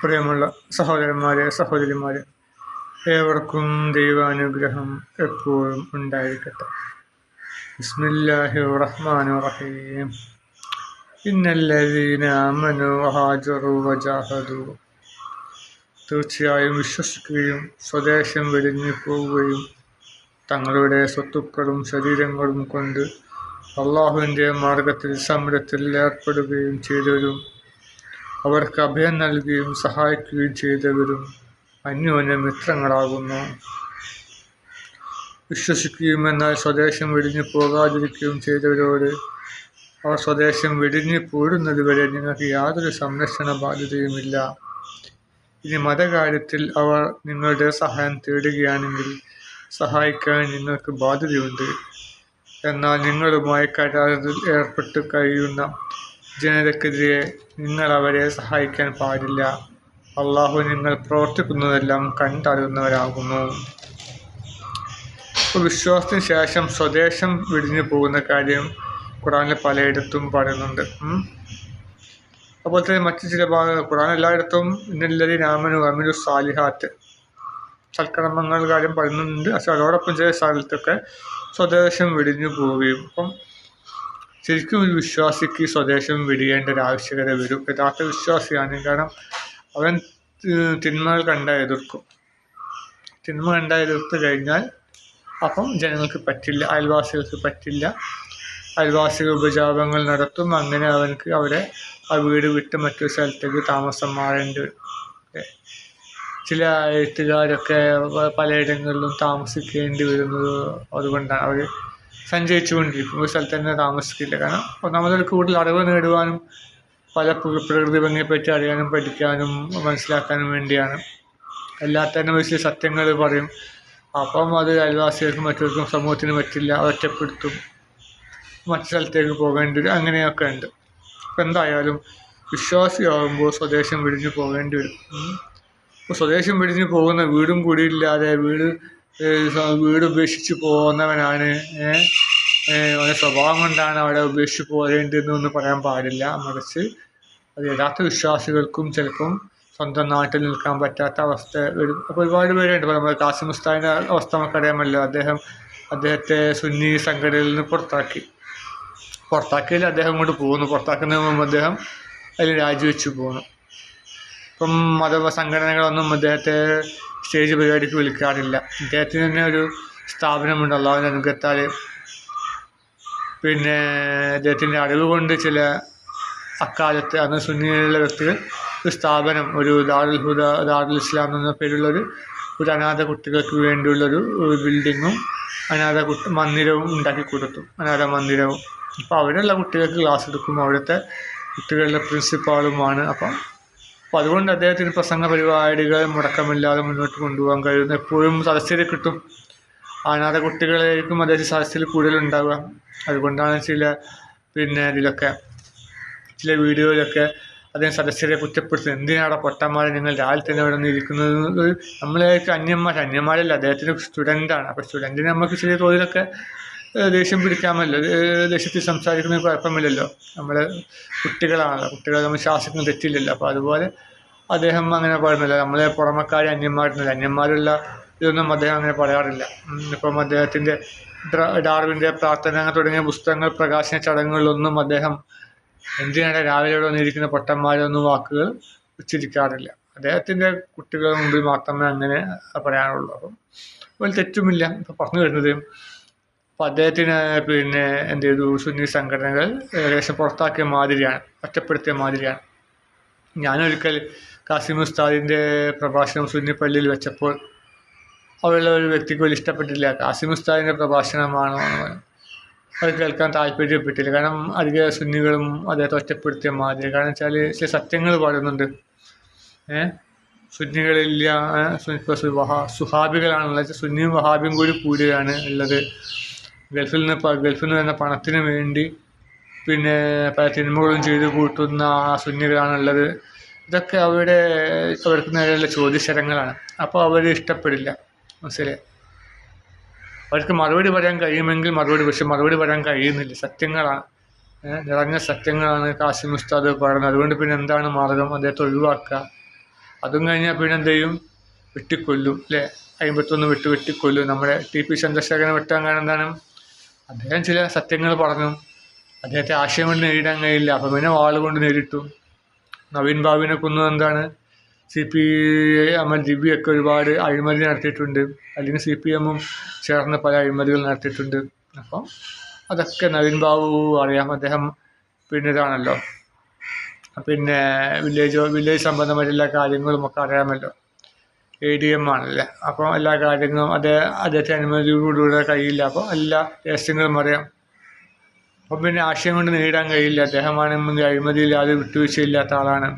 പ്രിയമുള്ള സഹോദരന്മാരെ സഹോദരിമാരെ ഏവർക്കും ദൈവാനുഗ്രഹം എപ്പോഴും ഉണ്ടായിരിക്കട്ടെ. ബിസ്മില്ലാഹി റഹ്മാൻ റഹീം ഇന്നല്ലദീന ആമനു വജാഹദു. തീർച്ചയായും വിശ്വസിക്കുകയും സ്വദേശം വെടിഞ്ഞു പോവുകയും തങ്ങളുടെ സ്വത്തുക്കളും ശരീരങ്ങളും കൊണ്ട് അള്ളാഹുവിന്റെ മാർഗത്തിൽ സമരത്തിൽ ഏർപ്പെടുകയും ചെയ്തവരും അവർക്ക് അഭയം നൽകുകയും സഹായിക്കുകയും ചെയ്തവരും അന്യോന്യ മിത്രങ്ങളാകുന്നു. വിശ്വസിക്കുകയും എന്നാൽ സ്വദേശം വെടിഞ്ഞു പോകാതിരിക്കുകയും ചെയ്തവരോട് അവർ സ്വദേശം വെടിഞ്ഞു പോരുന്നത് വരെ നിങ്ങൾക്ക് യാതൊരു സംരക്ഷണ ബാധ്യതയുമില്ല. ഇനി മതകാര്യത്തിൽ അവർ നിങ്ങളുടെ സഹായം തേടുകയാണെങ്കിൽ സഹായിക്കാൻ നിങ്ങൾക്ക് ബാധ്യതയുണ്ട്. എന്നാൽ നിങ്ങളുമായി കരാറിൽ ഏർപ്പെട്ട് കഴിയുന്ന ജനതക്കെതിരെ നിങ്ങൾ അവരെ സഹായിക്കാൻ പാടില്ല. അള്ളാഹു നിങ്ങൾ പ്രവർത്തിക്കുന്നതെല്ലാം കണ്ടറിയുന്നവരാകുന്നു. വിശ്വാസത്തിന് ശേഷം സ്വദേശം വിടിഞ്ഞു പോകുന്ന കാര്യം ഖുറാനിൽ പലയിടത്തും പറയുന്നുണ്ട്. അതുപോലെ തന്നെ മറ്റു ചില ഭാഗങ്ങൾ ഖുറാൻ എല്ലായിടത്തും ഇന്നല്ലതി രാമനു അമിനു സാലിഹാത്ത്. സൽക്കർമ്മങ്ങൾ കാര്യം പറയുന്നുണ്ട്. പക്ഷെ അതോടൊപ്പം ചില സ്ഥലത്തൊക്കെ സ്വദേശം വിടിഞ്ഞു പോവുകയും. അപ്പം ശരിക്കും ഒരു വിശ്വാസിക്ക് സ്വദേശം വിടിയേണ്ട ഒരു ആവശ്യകത വരും. യഥാർത്ഥ വിശ്വാസിയാണ്. കാരണം അവൻ തിന്മ തിന്മകൾ കണ്ട എതിർക്കും. തിന്മ കണ്ട എതിർത്ത് കഴിഞ്ഞാൽ അപ്പം ജനങ്ങൾക്ക് പറ്റില്ല അയൽവാസികൾക്ക് പറ്റില്ല. അയൽവാസിക ഉപജാപങ്ങൾ നടത്തും. അങ്ങനെ അവനക്ക് അവരെ ആ വീട് വിട്ട് മറ്റൊരു സ്ഥലത്തേക്ക് താമസം മാറേണ്ടി വരും. ചില എഴുത്തുകാരൊക്കെ പലയിടങ്ങളിലും താമസിക്കേണ്ടി വരുന്നത് അതുകൊണ്ടാണ്. അവർ സഞ്ചരിച്ചുകൊണ്ടിരിക്കും. ഒരു സ്ഥലത്ത് തന്നെ താമസിക്കില്ല. കാരണം ഒന്നാമതൊരു കൂടുതൽ അറിവ് നേടുവാനും പല പ്ര- പ്രകൃതി ഭംഗിയെപ്പറ്റി അറിയാനും പഠിക്കാനും മനസ്സിലാക്കാനും വേണ്ടിയാണ്. എല്ലാത്തന്നെ വെച്ച് സത്യങ്ങൾ പറയും. അപ്പം അത് അയൽവാസികൾക്കും മറ്റവർക്കും സമൂഹത്തിന് പറ്റില്ല. ഒറ്റപ്പെടുത്തും. മറ്റു സ്ഥലത്തേക്ക് പോകേണ്ടി വരും. അങ്ങനെയൊക്കെ ഉണ്ട്. ഇപ്പം എന്തായാലും വിശ്വാസിയാകുമ്പോൾ സ്വദേശം വിടിഞ്ഞു പോകേണ്ടി വരും. സ്വദേശം വിടിഞ്ഞു പോകുന്ന വീടും കൂടി ഇല്ലാതെ വീട് വീട് ഉപേക്ഷിച്ച് പോകുന്നവനാണ്. ഏഹ്, സ്വഭാവം കൊണ്ടാണ് അവിടെ ഉപേക്ഷിച്ച് പോരേണ്ടതെന്നൊന്നും പറയാൻ പാടില്ല മറിച്ച് അത് യഥാർത്ഥ വിശ്വാസികൾക്കും ചിലപ്പം സ്വന്തം നാട്ടിൽ നിൽക്കാൻ പറ്റാത്ത അവസ്ഥ വരും. അപ്പോൾ ഒരുപാട് പേരുണ്ട്. നമ്മുടെ കാസിം അവസ്ഥ നമുക്കറിയാമല്ലോ. അദ്ദേഹം അദ്ദേഹത്തെ സുന്നി സംഘടനയിൽ നിന്ന് പുറത്താക്കി. പുറത്താക്കിയാൽ അദ്ദേഹം കൊണ്ട് പോകുന്നു. പുറത്താക്കുന്നതിന് മുമ്പ് അദ്ദേഹം അതിൽ രാജിവെച്ച് പോകുന്നു ഇപ്പം മത സംഘടനകളൊന്നും അദ്ദേഹത്തെ സ്റ്റേജ് പരിപാടിക്ക് വിളിക്കാറില്ല. ഇദ്ദേഹത്തിന് തന്നെ ഒരു സ്ഥാപനമുണ്ട്. അള്ളാഹുവിന്റെ അനുഗ്രഹത്താൽ പിന്നെ അദ്ദേഹത്തിന്റെ അറിവ് കൊണ്ട് ചില അക്കാലത്ത് അന്ന് സുന്നിയിലുള്ള വ്യക്തികൾ ഒരു സ്ഥാപനം ഒരു ദാറുൽ ഹുദ ദാറുൽ ഇസ്ലാം എന്ന പേരുള്ളൊരു ഒരു അനാഥ കുട്ടികൾക്ക് വേണ്ടിയുള്ളൊരു ബിൽഡിങ്ങും അനാഥ കുട്ടി മന്ദിരവും ഉണ്ടാക്കി കൊടുത്തു. അനാഥ മന്ദിരവും. അപ്പോൾ അവിടെയുള്ള കുട്ടികൾക്ക് ക്ലാസ് എടുക്കും അവിടുത്തെ കുട്ടികളുടെ പ്രിൻസിപ്പാളുമാണ് അപ്പം അപ്പോൾ അതുകൊണ്ട് അദ്ദേഹത്തിന് പ്രസംഗ പരിപാടികൾ മുടക്കമില്ലാതെ മുന്നോട്ട് കൊണ്ടുപോകാൻ കഴിയുന്നു. എപ്പോഴും സദസ്സിൽ കിട്ടും. അനാഥ കുട്ടികളായിരിക്കും അദ്ദേഹത്തിന് സദസ്സിൽ കൂടുതലുണ്ടാവുക അതുകൊണ്ടാണ് ചില പിന്നെ ഇതിലൊക്കെ ചില വീഡിയോയിലൊക്കെ അദ്ദേഹം സദസ്യരെ കുറ്റപ്പെടുത്തുന്നത്. എന്തിനാണ് പൊട്ടന്മാരെ നിങ്ങൾ രാവിലെ തന്നെ ഇവിടെ നിന്ന് ഇരിക്കുന്നത് നമ്മളേക്ക് അന്യന്മാർ അന്യന്മാരല്ല അദ്ദേഹത്തിന്റെ സ്റ്റുഡന്റാണ് അപ്പോൾ സ്റ്റുഡന്റിന് നമുക്ക് ചെറിയ തോതിലൊക്കെ ദേഷ്യം പിടിക്കാമല്ലോ. ദേഷ്യത്തിൽ സംസാരിക്കുന്നത് കുഴപ്പമില്ലല്ലോ. നമ്മളെ കുട്ടികളാണ്. കുട്ടികളെ നമ്മൾ ശാസിക്കുന്ന തെറ്റില്ലല്ലോ. അപ്പോൾ അതുപോലെ അദ്ദേഹം അങ്ങനെ പറയുന്നില്ല. നമ്മളെ പുറമക്കാരെ അന്യന്മാരുന്നില്ല അന്യന്മാരുള്ള ഇതൊന്നും അദ്ദേഹം അങ്ങനെ പറയാറില്ല. ഇപ്പം അദ്ദേഹത്തിന്റെ ഡാർവിന്റെ പ്രാർത്ഥന തുടങ്ങിയ പുസ്തകങ്ങൾ പ്രകാശന ചടങ്ങുകളിലൊന്നും അദ്ദേഹം എന്തിനാണ് രാവിലെ ഇവിടെ വന്നിരിക്കുന്ന പൊട്ടന്മാരൊന്നും വാക്കുകൾ ഉച്ചരിക്കാറില്ല. അദ്ദേഹത്തിന്റെ കുട്ടികളുടെ മുമ്പിൽ മാത്രമേ അങ്ങനെ പറയാനുള്ളൂ അപ്പം ഒരു തെറ്റുമില്ല. ഇപ്പം പറഞ്ഞു വരുന്നത് അപ്പം അദ്ദേഹത്തിന് പിന്നെ എന്ത് ചെയ്തു? സുന്നി സംഘടനകൾ ഏകദേശം പുറത്താക്കിയ മാതിരിയാണ് ഒറ്റപ്പെടുത്തിയ മാതിരിയാണ്. ഞാനൊരിക്കൽ കാസിം ഉസ്താദിന്റെ പ്രഭാഷണം സുന്നി പള്ളിയിൽ വെച്ചപ്പോൾ അവിടെയുള്ള ഒരു വ്യക്തിക്ക് വലിയ ഇഷ്ടപ്പെട്ടില്ല കാസിം ഉസ്താദിന്റെ പ്രഭാഷണമാണോ അത് കേൾക്കാൻ താല്പര്യപ്പെട്ടില്ല. കാരണം അധിക സുന്നികളും അദ്ദേഹത്തെ ഒറ്റപ്പെടുത്തിയ മാതിരി. കാരണം വെച്ചാൽ ചില സത്യങ്ങൾ പറയുന്നുണ്ട് ഏഹ് സുന്നികളില്ല സുഹാബികളാണുള്ളത്. സുന്നിയും വഹാബിയും കൂടി കൂടിയാണ് ഉള്ളത്. ഗൾഫിൽ നിന്ന് ഗൾഫിൽ നിന്ന് വരുന്ന പണത്തിന് വേണ്ടി പിന്നെ പല തിന്മകളും ചെയ്ത് കൂട്ടുന്ന സുന്നികളാണുള്ളത്. ഇതൊക്കെ അവരുടെ അവർക്ക് നേരെയുള്ള ചോദ്യശരങ്ങളാണ്. അപ്പോൾ അവർ ഇഷ്ടപ്പെടില്ല. മനസ്സിലായി? അവർക്ക് മറുപടി പറയാൻ കഴിയുമെങ്കിൽ മറുപടി പക്ഷെ മറുപടി പറയാൻ കഴിയുന്നില്ല. സത്യങ്ങളാണ്. നിറഞ്ഞ സത്യങ്ങളാണ് കാസിം ഉസ്താദ് പറയുന്നത്. അതുകൊണ്ട് പിന്നെ എന്താണ് മാർഗം? അദ്ദേഹത്തെ ഒഴിവാക്കുക. അതും കഴിഞ്ഞാൽ പിന്നെ എന്ത് ചെയ്യും? വെട്ടിക്കൊല്ലും അല്ലേ അമ്പത്തൊന്ന് വിട്ട് വെട്ടിക്കൊല്ലും. നമ്മുടെ ടി പി ചന്ദ്രശേഖരനെ വെട്ടാൻ കാരണം എന്താണ്? അദ്ദേഹം ചില സത്യങ്ങൾ പറഞ്ഞു. അദ്ദേഹത്തെ ആശയം കൊണ്ട് നേരിടാൻ കഴിയില്ല. അപ്പം പിന്നെ വാളുകൊണ്ട് നേരിട്ടു. നവീൻ ബാബുവിനെ കൊന്നു എന്താണ്? സി പി എം ഒക്കെ ഒരുപാട് അഴിമതി നടത്തിയിട്ടുണ്ട്. അല്ലെങ്കിൽ സി പി എമ്മും ചേർന്ന് പല അഴിമതികൾ നടത്തിയിട്ടുണ്ട്. അപ്പം അതൊക്കെ നവീൻ ബാബു അറിയാം. അദ്ദേഹം പിന്നെ ഇതാണല്ലോ. പിന്നെ വില്ലേജ് വില്ലേജ് സംബന്ധമായിട്ടുള്ള കാര്യങ്ങളും ഒക്കെ അറിയാമല്ലോ. എ ഡി എം ആണല്ലേ? അപ്പോൾ എല്ലാ കാര്യങ്ങളും അതേ അദ്ദേഹത്തെ അനുമതിയോടുകൂടെ കഴിയില്ല. അപ്പോൾ എല്ലാ രഹസ്യങ്ങളും അറിയാം അപ്പം പിന്നെ ആശയം കൊണ്ട് നേരിടാൻ കഴിയില്ല. അദ്ദേഹമാണെങ്കിൽ അഴിമതിയില്ലാതെ വിട്ടുവീഴ്ചയില്ലാത്ത ആളാണ്.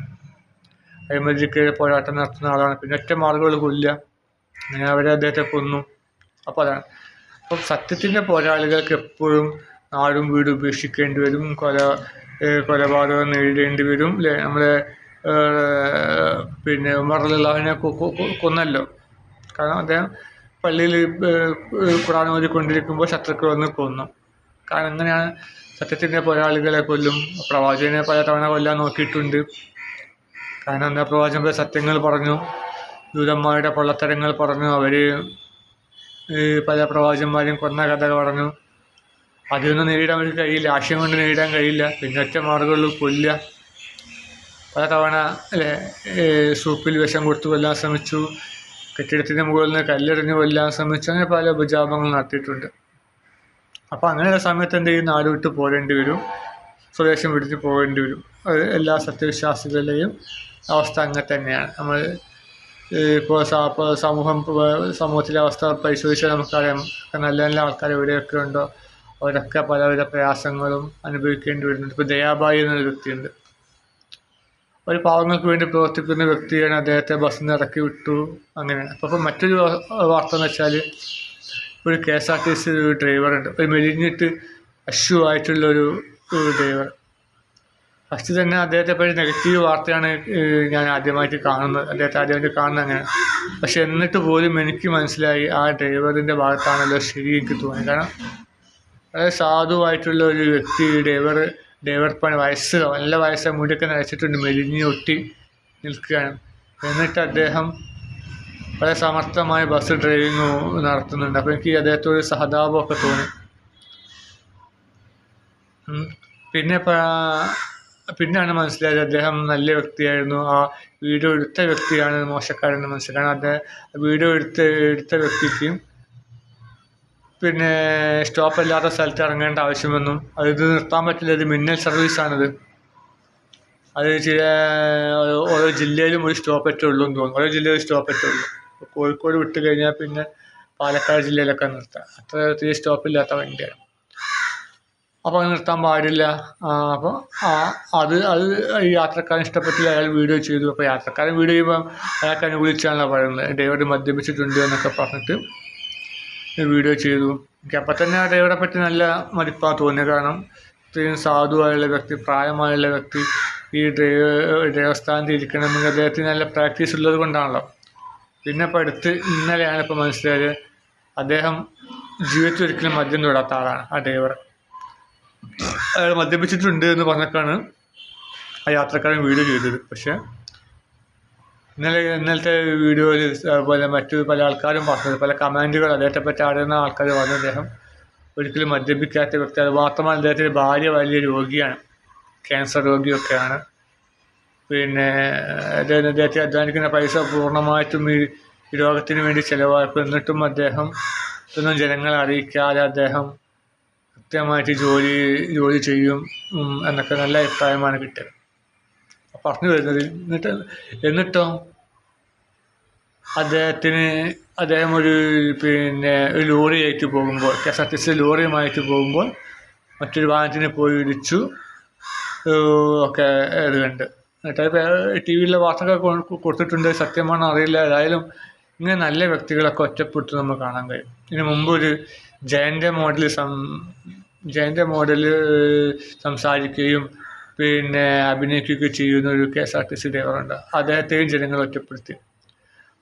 അഴിമതിക്ക് പോരാട്ടം നടത്തുന്ന ആളാണ്. പിന്നെ ഒറ്റ മാർഗങ്ങൾ കൊല്ലുക. അങ്ങനെ അവരെ അദ്ദേഹത്തെ കൊന്നു. അപ്പോൾ അതാണ്. അപ്പം സത്യത്തിന്റെ പോരാളികൾക്ക് എപ്പോഴും നാടും വീടും ഉപേക്ഷിക്കേണ്ടി വരും. കൊല കൊലപാതകം നേരിടേണ്ടി വരും. അല്ലേ നമ്മളെ പിന്നെ ഉമർ കൊന്നല്ലോ. കാരണം അദ്ദേഹം പള്ളിയിൽ ഖുറാൻ ഓതിക്കൊണ്ടിരിക്കുമ്പോൾ ശത്രുക്കൾ വന്ന് കൊന്നു. കാരണം എങ്ങനെയാണ് സത്യത്തിന്റെ പോരാളികളെ കൊല്ലും പ്രവാചകനെ പല തവണ കൊല്ലാൻ നോക്കിയിട്ടുണ്ട്. കാരണം എന്താ പ്രവാചകൻ സത്യങ്ങൾ പറഞ്ഞു ദൂതന്മാരുടെ പൊള്ളത്തരങ്ങൾ പറഞ്ഞു അവർ പല പ്രവാചകന്മാരും കൊന്ന കഥകൾ പറഞ്ഞു. അതൊന്നും നേരിടാൻ അവർക്ക് കഴിയില്ല ആശയം കൊണ്ട് നേരിടാൻ കഴിയില്ല. പിന്നെ ഒറ്റ മാർഗമുള്ളൂ കൊല്ലുക. പല തവണ സൂപ്പിൽ വിഷം കൊടുത്തു കൊല്ലാൻ ശ്രമിച്ചു. കെട്ടിടത്തിന്റെ മുകളിൽ നിന്ന് കല്ലെറിഞ്ഞ് കൊല്ലാൻ ശ്രമിച്ചു. അങ്ങനെ പല ഉപജാപങ്ങൾ നടത്തിയിട്ടുണ്ട്. അപ്പോൾ അങ്ങനെയുള്ള സമയത്ത് എന്ത് ചെയ്യും? നാട് വിട്ട് പോരേണ്ടി വരും. സ്വദേശം വിടിഞ്ഞ് പോകേണ്ടി വരും. അത് എല്ലാ സത്യവിശ്വാസികളുടെയും അവസ്ഥ അങ്ങനെ തന്നെയാണ്. നമ്മൾ ഇപ്പോൾ സമൂഹം സമൂഹത്തിലെ അവസ്ഥ പരിശോധിച്ചാൽ നമുക്കറിയാം. നല്ല നല്ല ആൾക്കാർ എവിടെയൊക്കെ ഉണ്ടോ അവരൊക്കെ പലവിധ പ്രയാസങ്ങളും അനുഭവിക്കേണ്ടി വരുന്നുണ്ട്. ഇപ്പോൾ ദയാബായി എന്നൊരു വ്യക്തിയുണ്ട്. ഒരു പാവങ്ങൾക്ക് വേണ്ടി പ്രവർത്തിക്കുന്ന വ്യക്തിയാണ് അദ്ദേഹത്തെ ബസ്സിൽ നിന്ന് ഇറക്കി വിട്ടു. അങ്ങനെ. അപ്പോൾ മറ്റൊരു വാർത്ത എന്ന് വെച്ചാൽ ഒരു K S R T C ഒരു ഡ്രൈവറുണ്ട് ഒരു മെലിഞ്ഞിട്ട് അശു ആയിട്ടുള്ളൊരു ഡ്രൈവർ ഫസ്റ്റ് തന്നെ അദ്ദേഹത്തെ പറ്റി നെഗറ്റീവ് വാർത്തയാണ് ഞാൻ ആദ്യമായിട്ട് കാണുന്നത്. അദ്ദേഹത്തെ ആദ്യമായിട്ട് കാണുന്നത് അങ്ങനെ. പക്ഷെ എന്നിട്ട് പോലും എനിക്ക് മനസ്സിലായി ആ ഡ്രൈവറിന്റെ ഭാഗത്താണല്ലോ ശരി എനിക്ക് തോന്നി കാരണം വളരെ സാധുവായിട്ടുള്ള ഒരു വ്യക്തി ഡ്രൈവർ ഡ്രൈവർ പണി വയസ്സ് നല്ല വയസ്സ് മുടിയൊക്കെ നരച്ചിട്ടുണ്ട് മെലിഞ്ഞ് ഒട്ടി നിൽക്കുകയാണ്. എന്നിട്ട് അദ്ദേഹം വളരെ സമർത്ഥമായ ബസ് ഡ്രൈവിങ് നടത്തുന്നുണ്ട്. അപ്പോൾ എനിക്ക് അദ്ദേഹത്തോട് സഹതാപമൊക്കെ തോന്നി. പിന്നെ പിന്നെയാണ് മനസ്സിലായത് അദ്ദേഹം നല്ല വ്യക്തിയായിരുന്നു. ആ വീഡിയോ എടുത്ത വ്യക്തിയാണ് മോശക്കാരെന്ന് മനസ്സിലായി. കാരണം അദ്ദേഹം വീഡിയോ എടുത്ത എടുത്ത വ്യക്തിക്ക് പിന്നെ സ്റ്റോപ്പ് അല്ലാത്ത സ്ഥലത്ത് ഇറങ്ങേണ്ട ആവശ്യമെന്നും അത് ഇത് നിർത്താൻ പറ്റില്ല. ഇത് മിന്നൽ സർവീസാണിത് അത് ചില ഓരോ ജില്ലയിലും ഒരു സ്റ്റോപ്പ് ഉള്ളൂ എന്ന് തോന്നുന്നു. ഓരോ ജില്ലയിൽ സ്റ്റോപ്പ് ഉള്ളൂ. കോഴിക്കോട് വിട്ട് കഴിഞ്ഞാൽ പിന്നെ പാലക്കാട് ജില്ലയിലൊക്കെ നിർത്താം. അത്ര തീരെ സ്റ്റോപ്പില്ലാത്ത വണ്ടിയാണ്. അപ്പോൾ നിർത്താൻ പാടില്ല. അപ്പോൾ അത് അത് യാത്രക്കാരൻ ഇഷ്ടപ്പെട്ടില്ല. അയാൾ വീഡിയോ ചെയ്തു. അപ്പോൾ യാത്രക്കാരൻ വീഡിയോ ചെയ്യുമ്പോൾ അയാൾക്ക് അനുകൂലിച്ചാണല്ലോ പറയുന്നത്. ഡ്രൈവർ മദ്യപിച്ചിട്ടുണ്ട് എന്നൊക്കെ പറഞ്ഞിട്ട് വീഡിയോ ചെയ്തു. എനിക്ക് അപ്പം തന്നെ ഡ്രൈവറെ പറ്റി നല്ല മതിപ്പാണ് തോന്നിയത്. കാരണം ഇത്രയും സാധുവായുള്ള വ്യക്തി പ്രായമായുള്ള വ്യക്തി ഈ ഡ്രൈവർ ഡ്രൈവർ സ്ഥാനത്ത് ഇരിക്കണമെങ്കിൽ അദ്ദേഹത്തിന് നല്ല പ്രാക്ടീസ് ഉള്ളത് കൊണ്ടാണല്ലോ. പിന്നെ ഇപ്പോൾ അടുത്ത് ഇന്നലെയാണ് ഇപ്പോൾ മനസ്സിലായത് അദ്ദേഹം ജീവിതത്തിൽ ഒരിക്കലും മദ്യം തൊടാത്ത ആളാണ് ആ ഡ്രൈവർ അയാൾ മദ്യപിച്ചിട്ടുണ്ട് എന്ന് പറഞ്ഞിട്ടാണ് ആ യാത്രക്കാരൻ വീഡിയോ ചെയ്തത്. പക്ഷേ ഇന്നലെ ഇന്നലത്തെ വീഡിയോയിൽ അതുപോലെ മറ്റു പല ആൾക്കാരും പറഞ്ഞത് പല കമന്റുകൾ അദ്ദേഹത്തെ പറ്റി അറിയുന്ന ആൾക്കാർ പറഞ്ഞു അദ്ദേഹം ഒരിക്കലും മദ്യപിക്കാത്ത വ്യക്തി അത് മാത്രമല്ല അദ്ദേഹത്തിന്റെ ഭാര്യ വലിയ രോഗിയാണ് ക്യാൻസർ രോഗിയൊക്കെയാണ്. പിന്നെ അദ്ദേഹം അദ്ദേഹത്തെ അധ്വാനിക്കുന്ന പൈസ പൂർണമായിട്ടും ഈ രോഗത്തിന് വേണ്ടി ചിലവാക്കും. എന്നിട്ടും അദ്ദേഹം ഇതൊന്നും ജനങ്ങളെ അറിയിക്കാതെ അദ്ദേഹം കൃത്യമായിട്ട് ജോലി ജോലി ചെയ്യും എന്നൊക്കെ നല്ല അഭിപ്രായമാണ് കിട്ടിയത്. പറഞ്ഞു വരുന്നത്. എന്നിട്ട് എന്നിട്ടോ? അദ്ദേഹത്തിന് അദ്ദേഹം ഒരു പിന്നെ ഒരു ലോറിയായിട്ട് പോകുമ്പോൾ K S R T C ലോറിയുമായിട്ട് പോകുമ്പോൾ മറ്റൊരു വാഹനത്തിന് പോയി ഇടിച്ചു. ഒക്കെ ഇത് എന്നിട്ട് ടി വിയിലെ വാർത്തകൾ കൊടുത്തിട്ടുണ്ട്. സത്യമാണോ അറിയില്ല. ഏതായാലും ഇങ്ങനെ നല്ല വ്യക്തികളൊക്കെ ഒറ്റപ്പെട്ട് നമുക്ക് കാണാൻ കഴിയും. ഇതിന് മുമ്പ് ഒരു ജയന്റെ മോഡൽ സം ജയന്റെ മോഡൽ സംസാരിക്കുകയും പിന്നെ അഭിനയിക്കുകയൊക്കെ ചെയ്യുന്ന ഒരു K S R T C ഡ്രൈവറുണ്ട് അദ്ദേഹത്തെയും ജനങ്ങൾ ഒറ്റപ്പെടുത്തി.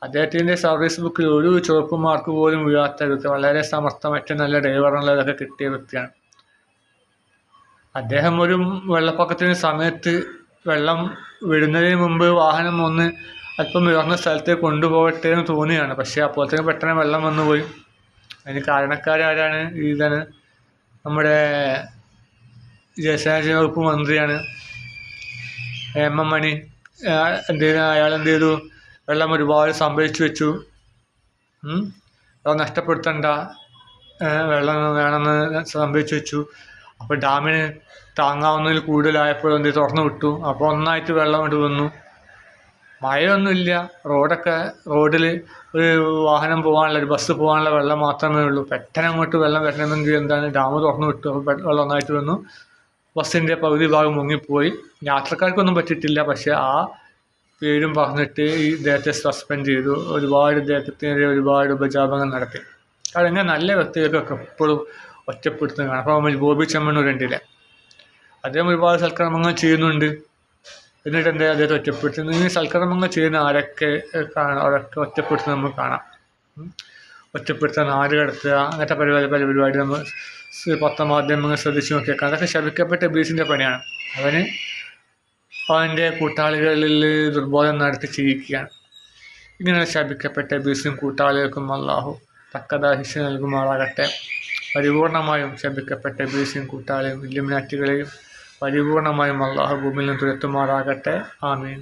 അദ്ദേഹത്തിന്റെ സർവീസ് ബുക്കിൽ ഒരു ചുവപ്പ് മാർക്ക് പോലും വീഴാത്ത വ്യക്തി വളരെ സമർത്ഥമറ്റ നല്ല ഡ്രൈവറുള്ളതൊക്കെ കിട്ടിയ വ്യക്തിയാണ്. അദ്ദേഹം ഒരു വെള്ളപ്പൊക്കത്തിന് സമയത്ത് വെള്ളം വിടുന്നതിന് മുമ്പ് വാഹനം ഒന്ന് അല്പം ഉയർന്ന സ്ഥലത്തേക്ക് കൊണ്ടുപോകട്ടെ എന്ന് തോന്നിയാണ്. പക്ഷേ അപ്പോഴത്തേക്കും പെട്ടെന്ന് വെള്ളം വന്നുപോയി. അതിന് കാരണക്കാരാരാണ് ഇതാണ് നമ്മുടെ ജലസേചന വകുപ്പ് മന്ത്രിയാണ്. എം എം മണി എന്ത് അയാൾ എന്ത് ചെയ്തു? വെള്ളം ഒരുപാട് സംഭരിച്ചു വെച്ചു. അത് നഷ്ടപ്പെടുത്തണ്ട. വെള്ളം വേണമെന്ന് സംഭരിച്ചു വെച്ചു. അപ്പോൾ ഡാമിന് താങ്ങാവുന്നതിൽ കൂടുതലായപ്പോൾ എന്ത്? തുറന്നു വിട്ടു. അപ്പോൾ ഒന്നായിട്ട് വെള്ളം ഇട്ട് വന്നു. മഴയൊന്നുമില്ല. റോഡൊക്കെ റോഡിൽ ഒരു വാഹനം പോകാനുള്ള ഒരു ബസ് പോകാനുള്ള വെള്ളം മാത്രമേ ഉള്ളൂ. പെട്ടെന്ന് അങ്ങോട്ട് വെള്ളം വരണമെങ്കിൽ എന്താണ്? ഡാം തുറന്നു വിട്ടു. അപ്പോൾ വെള്ളം ഒന്നായിട്ട് വന്നു. ബസ്സിന്റെ പകുതി ഭാഗം മുങ്ങിപ്പോയി. യാത്രക്കാർക്കൊന്നും പറ്റിയിട്ടില്ല. പക്ഷേ ആ പേരും പറഞ്ഞിട്ട് ഈ ഇദ്ദേഹത്തെ സസ്പെൻഡ് ചെയ്തു. ഒരുപാട് ഇദ്ദേഹത്തിനെതിരെ ഒരുപാട് ഉപജാപങ്ങൾ നടത്തി. കാരണം നല്ല വ്യക്തികൾക്കൊക്കെ എപ്പോഴും ഒറ്റപ്പെടുത്തുന്നതാണ്. അപ്പോൾ നമ്മൾ ബോബി ചെമ്മണ്ണൂർ ഉണ്ടല്ലേ അദ്ദേഹം ഒരുപാട് സൽക്കർമ്മങ്ങൾ ചെയ്യുന്നുണ്ട്. എന്നിട്ട് എന്താ അദ്ദേഹത്തെ ഒറ്റപ്പെടുത്തുന്നത്? ഈ സൽക്കർമ്മങ്ങൾ ചെയ്യുന്ന ആരൊക്കെ കാണാം? അവരൊക്കെ ഒറ്റപ്പെടുത്തുന്നത് നമുക്ക് കാണാം. ഒറ്റപ്പെടുത്തുക നാട് കടത്തുക അങ്ങനത്തെ പരിപാടി പല പരിപാടി നമ്മൾ പത്രമാധ്യമങ്ങൾ ശ്രദ്ധിച്ച് നോക്കിയേക്കാം. അതൊക്കെ ശപിക്കപ്പെട്ട ബീസിന്റെ പണിയാണ്. അവന് അവന്റെ കൂട്ടാളികളിൽ ദുർബോധം നടത്തി ചെയ്യിക്കുകയാണ് ഇങ്ങനെ ശപിക്കപ്പെട്ട ബീസും കൂട്ടാളികൾക്കും അള്ളാഹു തക്കതാ ശിക്ഷ നൽകുമാറാകട്ടെ. പരിപൂർണമായും ശപിക്കപ്പെട്ട ബീസും കൂട്ടാളിയും ഇല്ലുമിനാറ്റുകളെയും പരിപൂർണമായും അള്ളാഹു ഭൂമിയിൽ നിന്ന് തുരത്തുമാറാകട്ടെ. ആമീൻ.